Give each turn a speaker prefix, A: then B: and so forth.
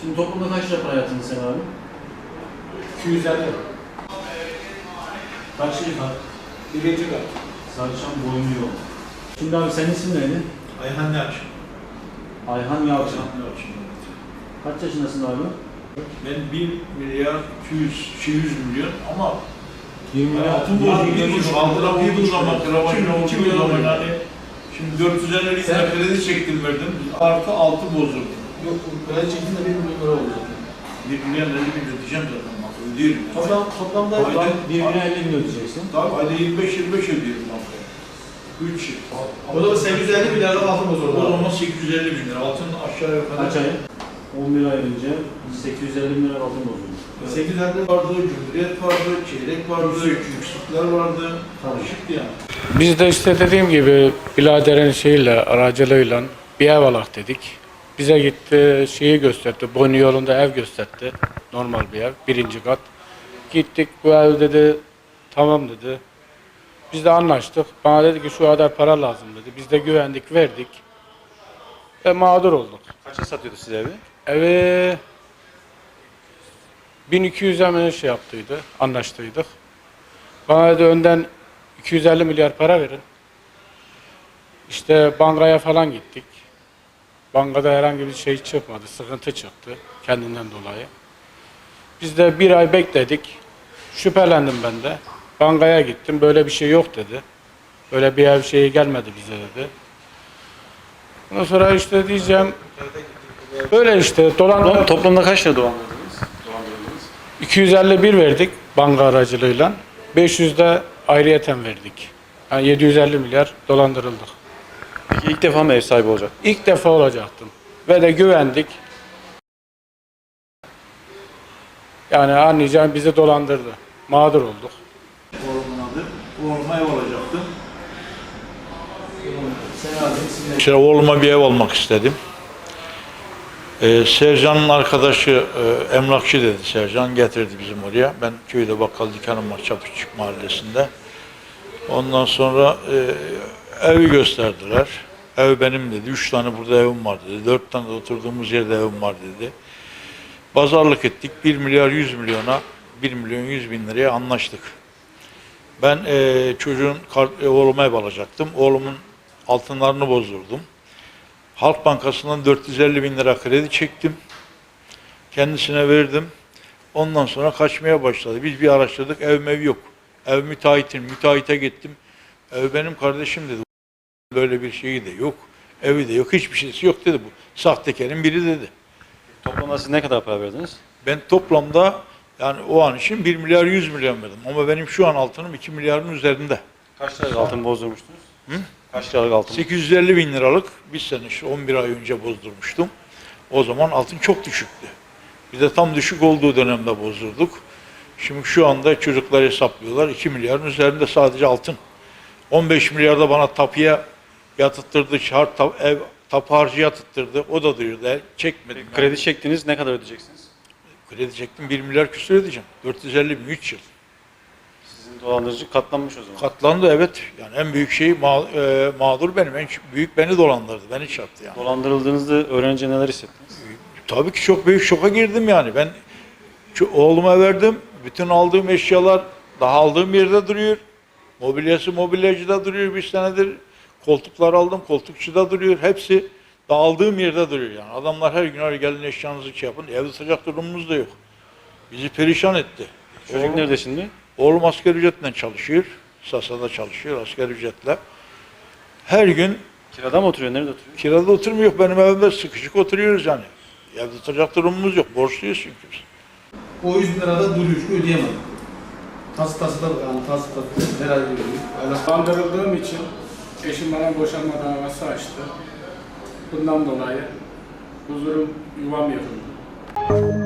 A: Şimdi toplumda kaç lira para yatırdın sen abi?
B: 250.
A: Kaçıncı kat?
B: Birinci kat.
A: Sarıçam boyunlu yol. Şimdi abi senin ismin neydi?
C: Ayhan Yalçın.
A: Ayhan Yalçın.
C: Ayhan Yalçın.
A: Kaç yaşındasın abi?
C: Ben 1 milyar 200, 200 milyon ama
A: 20
C: yani altın buçuk altıda bir zaman gramajına olduğu zaman hani şimdi 450 bin lira kredi çektim verdim artı altı bozdum.
B: Yok, kredi çektiğinde 1 milyon lira oldu.
C: 1 milyar 50 bin de diyeceğim zaten bak ödüyorum.
B: Toplam, toplamda
C: Toplam-
A: Ayda 1 lira 50 bin ödeyeceksin.
C: Tabii ayda 25-25 ödüyorum bankaya. 3 yıl.
B: o da 850 milyar lira altın
C: O
B: bozuldu.
C: zaman 850 bin lira. Altın aşağı yukarı.
A: Kaç ay? 11 ay önce 850 bin lira altın bozuldu.
B: 850
C: vardı, cumhuriyet vardı, çeyrek vardı, yüksükler vardı. Karışıktı yani.
D: Biz de işte dediğim gibi biraderin şeyle, aracılığıyla bir ev alak dedik. Bize gitti, şeyi gösterdi, Boni yolunda ev gösterdi. Normal bir ev, birinci kat. Gittik, bu ev dedi, tamam dedi. Biz de anlaştık. Bana dedi ki şu kadar para lazım dedi. Biz de güvendik, verdik. Ve mağdur olduk.
E: Kaça satıyordu size evi?
D: Evi 1200 hemen şey yaptıydı, anlaştıydık. Bana da önden 250 milyar para verin. İşte bankaya falan gittik. Bankada herhangi bir şey çıkmadı, sıkıntı çıktı kendinden dolayı. Biz de bir ay bekledik. Şüphelendim ben de. Bankaya gittim, böyle bir şey yok dedi. Böyle bir ev şeyi gelmedi bize dedi. Ondan sonra işte diyeceğim, böyle işte dolan
E: Toplam, toplamda kaç lira dolandırdınız? Dolandırıldınız.
D: 251 verdik banka aracılığıyla. 500 de ayrıyeten verdik. Yani 750 milyar dolandırıldık.
E: Peki ilk defa mı ev sahibi olacak?
D: İlk defa olacaktım. Ve de güvendik. Yani anlayacağım bizi dolandırdı. Mağdur olduk.
C: Oğlumun adı. Oğluma ev
A: ne?
C: İşte oğluma bir ev almak istedim. Ee, Sercan'ın arkadaşı e, emlakçı dedi Sercan getirdi bizim oraya. Ben köyde bakkal dükkanım var Çapıçık mahallesinde. Ondan sonra e, evi gösterdiler. Ev benim dedi. Üç tane burada evim var dedi. Dört tane de oturduğumuz yerde evim var dedi. Pazarlık ettik. 1 milyar 100 milyona 1 milyon 100 bin liraya anlaştık. Ben e, çocuğun e, oğluma ev alacaktım. Oğlumun altınlarını bozdurdum. Halk Bankası'ndan 450 bin lira kredi çektim. Kendisine verdim. Ondan sonra kaçmaya başladı. Biz bir araştırdık, ev mev yok. Ev müteahhitin, müteahhite gittim. Ev benim kardeşim dedi. Böyle bir şeyi de yok. Evi de yok, hiçbir şeysi yok dedi bu. Sahtekarın biri dedi.
E: Toplamda siz ne kadar para verdiniz?
C: Ben toplamda yani o an için 1 milyar 100 milyon verdim. Ama benim şu an altınım 2 milyarın üzerinde.
E: Kaç liralık altın bozdurmuştunuz? Hı? Kaç liralık altın?
C: 850 bin liralık bir sene işte 11 ay önce bozdurmuştum. O zaman altın çok düşüktü. Bir de tam düşük olduğu dönemde bozdurduk. Şimdi şu anda çocuklar hesaplıyorlar 2 milyarın üzerinde sadece altın. 15 milyar da bana tapuya yatırttırdı, şart tap, ev tapu harcı yatırttırdı. O da duruyor da çekmedim.
E: Peki, kredi çektiniz ne kadar ödeyeceksiniz?
C: Kredi çektim 1 milyar küsur ödeyeceğim. 450 bin 3 yıl.
E: Sizin dolandırıcı katlanmış o zaman.
C: Katlandı evet. Yani en büyük şey ma- e, mağdur benim. En büyük beni dolandırdı. Beni çarptı yani.
E: Dolandırıldığınızda öğrenince neler hissettiniz?
C: Tabii ki çok büyük şoka girdim yani. Ben şu oğluma verdim. Bütün aldığım eşyalar daha aldığım yerde duruyor. Mobilyası mobilyacıda duruyor bir senedir. Koltuklar aldım, koltukçuda duruyor. Hepsi daha aldığım yerde duruyor yani. Adamlar her gün arıyor gelin eşyanızı şey yapın. Evde tutacak durumumuz da yok. Bizi perişan etti.
E: Çocuk
C: Oğlum-
E: nerede şimdi?
C: Oğlum asgari ücretle çalışıyor. Sasa'da çalışıyor asgari ücretle. Her gün
E: Kirada mı oturuyor? Nerede oturuyor?
C: kirada oturmuyor. Benim evimde sıkışık oturuyoruz yani. Evde tutacak durumumuz yok. Borçluyuz çünkü biz.
B: O 100 bin lirada duruyor çünkü ödeyemem. Tası tası da yani tası tası herhalde bir Öyle
F: Kandırıldığım için eşim bana boşanma davası açtı. Bundan dolayı huzurum yuvam yıkıldı.